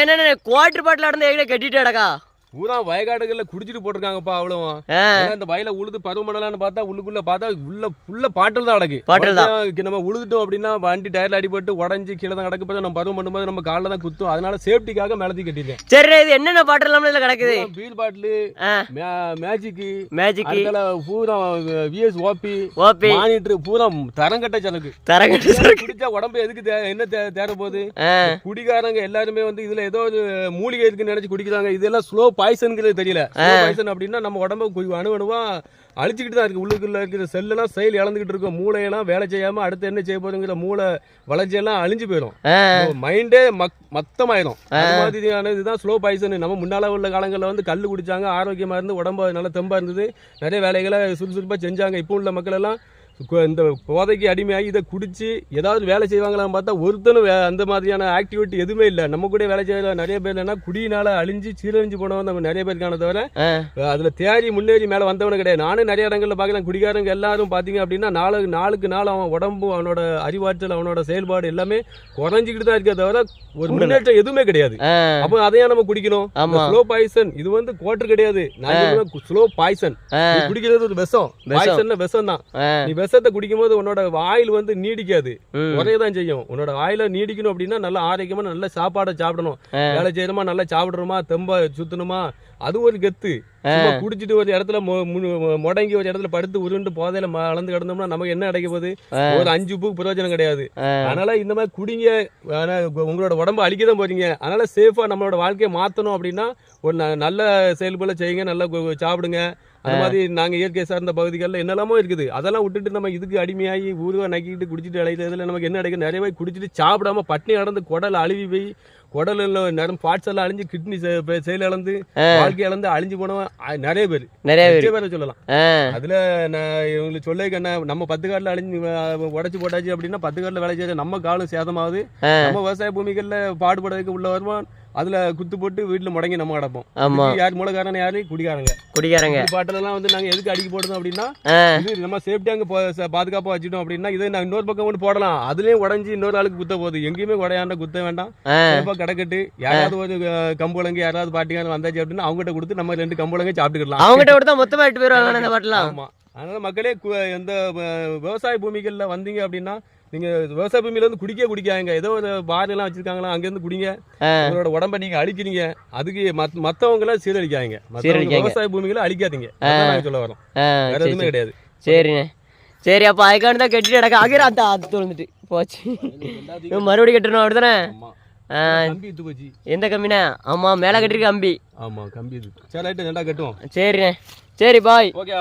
என்னென்ன குவார்டர் பாட்டில் நடந்து எங்கே கட்டிட்டு அடக்கா பூரா வயக்காடுகள்ல குடிச்சிட்டு போட்டிருக்காங்கப்பா ஏன்னா இந்த வயல உழுது பருவமடலான்னு பார்த்தா உள்ளுக்குள்ள பார்த்தா உள்ள ஃபுல்ல பாட்டில் தான் அடக்கு. பாட்டில் தான். நம்ம உழுதுட்டோம் அப்படின்னா வண்டி டயர்ல அடிபட்டு உடஞ்சி கீழே தான் கிடக்கு. நம்ம பருவம் பண்ணும்போது நம்ம காலில் தான் குத்தும். அதனால சேஃப்டிக்காக மேலத்தி கட்டிருக்கேன் சரி இது என்னென்ன பாட்டில் இதில் கிடக்குது? பீல் பாட்டிலு ஆ. மேஜிக்கு மேஜிக்கு அதுல பூரா விஎஸ் ஓபி ஓபி மானிட்டர் பூரா தரங்கட்ட சரக்கு. தரங்கட்டு குடிச்சா உடம்பு எதுக்கு என்ன தே- தேர போகுது குடிகாரங்க எல்லாருமே வந்து இதுல ஏதோ ஒரு மூலிகை இருக்குன்னு நினைச்சு குடிக்கிறாங்க. இதெல்லாம் ஸ்லோ பாய்சன்ங்கிறது தெரியல. பாய்சன் அப்படின்னா நம்ம உடம்ப அணு அணுவா அழிச்சுக்கிட்டு தான் இருக்கு. உள்ளுக்குள்ள இருக்கிற செல்லெல்லாம் செயல் இழந்துகிட்டு இருக்கும். மூளையெல்லாம் வேலை செய்யாம அடுத்து என்ன செய்ய போறோங்கிற மூளை வளர்ச்சியெல்லாம் அழிஞ்சு போயிடும். மைண்டே மக் மத்தமாயிரும். அது மாதிரியான இதுதான் ஸ்லோ பாய்சன் நம்ம முன்னால உள்ள காலங்களில் வந்து கல் குடிச்சாங்க ஆரோக்கியமா இருந்து உடம்பு நல்ல தெம்பா இருந்தது. நிறைய வேலைகளை சுறுசுறுப்பா செஞ்சாங்க. இப்போ உள்ள மக்கள் எல்லாம் இந்த போதைக்கு அடிமையாகி இதை குடிச்சு ஏதாவது வேலை செய்வாங்களான்னு பார்த்தா ஒருத்தனும் அந்த மாதிரியான ஆக்டிவிட்டி எதுவுமே இல்லை. நம்ம கூட வேலை செய்யற நிறைய பேர் என்னன்னா குடியினால அழிஞ்சு சீரழிஞ்சு போனவன் நம்ம நிறைய பேர் காண தவிர அதுல தேறி முன்னேறி மேல வந்தவனு கிடையாது. நானும் நிறைய இடங்கள்ல பார்க்கலாம் குடிகாரங்க எல்லாரும் பாத்தீங்க அப்படின்னா நாலு நாளுக்கு நாள் அவன் உடம்பு அவனோட அறிவாற்றல் அவனோட செயல்பாடு எல்லாமே குறைஞ்சிக்கிட்டு தான் இருக்கே தவிர ஒரு முன்னேற்றம் எதுவுமே கிடையாது. அப்போ அதையா நம்ம குடிக்கணும். ஸ்லோ பாய்சன் இது வந்து கோட்டர் கிடையாது. ஸ்லோ பாய்சன் குடிக்கிறது ஒரு விஷம். பாய்சன் விஷம் தான் நீ விஷத்தை குடிக்கும்போது உன்னோட ஆயில் வந்து நீடிக்காது. குறையதான் செய்யும் உன்னோட ஆயில நீடிக்கணும் அப்படின்னா நல்ல ஆரோக்கியமா நல்ல சாப்பாடை சாப்பிடணும். வேலை செய்யணுமா நல்லா சாப்பிடுறோமா தெம்பா சுத்தணுமா அது ஒரு கெத்து. குடிச்சிட்டு ஒரு இடத்துல முடங்கி ஒரு இடத்துல படுத்து உருண்டு போதையில அளந்து கிடந்தோம்னா நமக்கு என்ன கிடைக்க போகுது? ஒரு அஞ்சு பூக்கு பிரயோஜனம் கிடையாது. அதனால இந்த மாதிரி குடிங்க உங்களோட உடம்ப அழிக்க தான் போறீங்க. அதனால சேஃபா நம்மளோட வாழ்க்கையை மாத்தணும் அப்படின்னா ஒரு நல்ல செயல்பட செய்யுங்க நல்லா சாப்பிடுங்க. அந்த மாதிரி நாங்க இயற்கை சார்ந்த பகுதிகளில் என்னெல்லாமோ இருக்குது. அதெல்லாம் விட்டுட்டு நம்ம இதுக்கு அடிமையாகி ஊருவா நக்கிட்டு குடிச்சிட்டு அழைக்கிறதுல நமக்கு என்ன கிடைக்கும் நிறைய பேர் குடிச்சிட்டு சாப்பிடாம பட்னி கடந்து குடல் அழுவி போய் குடல்ல நேரம் பார்ட்ஸ் எல்லாம் அழிஞ்சு கிட்னி செயல் இழந்து வாழ்க்கை இழந்து அழிஞ்சு போனவன் நிறைய பேர். நிறைய பேர். பேரை சொல்லலாம். அதுல நான் இவங்களுக்கு சொல்ல என்ன நம்ம பத்து காலில் அழிஞ்சு உடச்சி போட்டாச்சு அப்படின்னா பத்து காலில் வேலை செய்ய நம்ம காலும் சேதமாகுது. நம்ம விவசாய பூமிகள்ல பாடுபடுறதுக்கு உள்ள வருவான் அதுல குத்து போட்டு வீட்டுல முடங்கி நம்ம கிடப்போம். ஆமா. யார் மூலக்காரன் யாரு? குடிக்காரங்க குடிக்காரங்க இந்த பாட்டிலெல்லாம் வந்து நாங்க எதுக்கு அடிக்க போடுறோம் அப்படின்னா இது நம்ம சேஃப்டி அங்க பாதுகாப்பா வச்சுட்டோம் அப்படின்னா இதை நாங்க இன்னொரு பக்கம் கொண்டு போடலாம். அதுலயும் உடஞ்சி இன்னொரு ஆளுக்கு குத்த போகுது. எங்கேயுமே உடையாண்ட குத்த வேண்டாம். கிடக்கட்டு. யாராவது ஒரு கம்புலங்க யாராவது பாட்டிங்க வந்தாச்சு அப்படின்னா அவங்ககிட்ட கொடுத்து நம்ம ரெண்டு கம்புலங்க சாப்பிட்டுக்கலாம் அவங்ககிட்ட கொடுத்தா மொத்தமா எட்டு பாட்டெல்லாம் ஆமா. அதனால மக்களே எந்த விவசாய பூமிகள்ல வந்தீங்க அப்படின்னா நீங்க விவசாய பூமியில வந்து குடிக்க குடிக்காங்க ஏதோ பார் எல்லாம் வச்சிருக்காங்களா அங்க இருந்து குடிங்க. உங்களோட உடம்ப நீங்க அழிக்கிறீங்க. அதுக்கு மத்- மத்தவங்க எல்லாம் சீரழிக்காங்க. விவசாய பூமிகளை அழிக்காதீங்க. சொல்ல வரோம் வேற சரி, எதுவுமே சரி. கிடையாது. சரிண்ணே. சரி அப்போ அதுக்காண்டி தான் கட்டிட்டு கிடக்க. ஆகிற அந்த அது தொழுந்துட்டு போச்சு. மறுபடியும் கட்டணும் அப்படிதானே எந்த கம்பிண்ணே? ஆமா மேலே கட்டிருக்க கம்பி. ஆமா கம்பி சரி ரைட்டு கட்டுவோம். சரிண்ணே. சரி பாய். ஓகே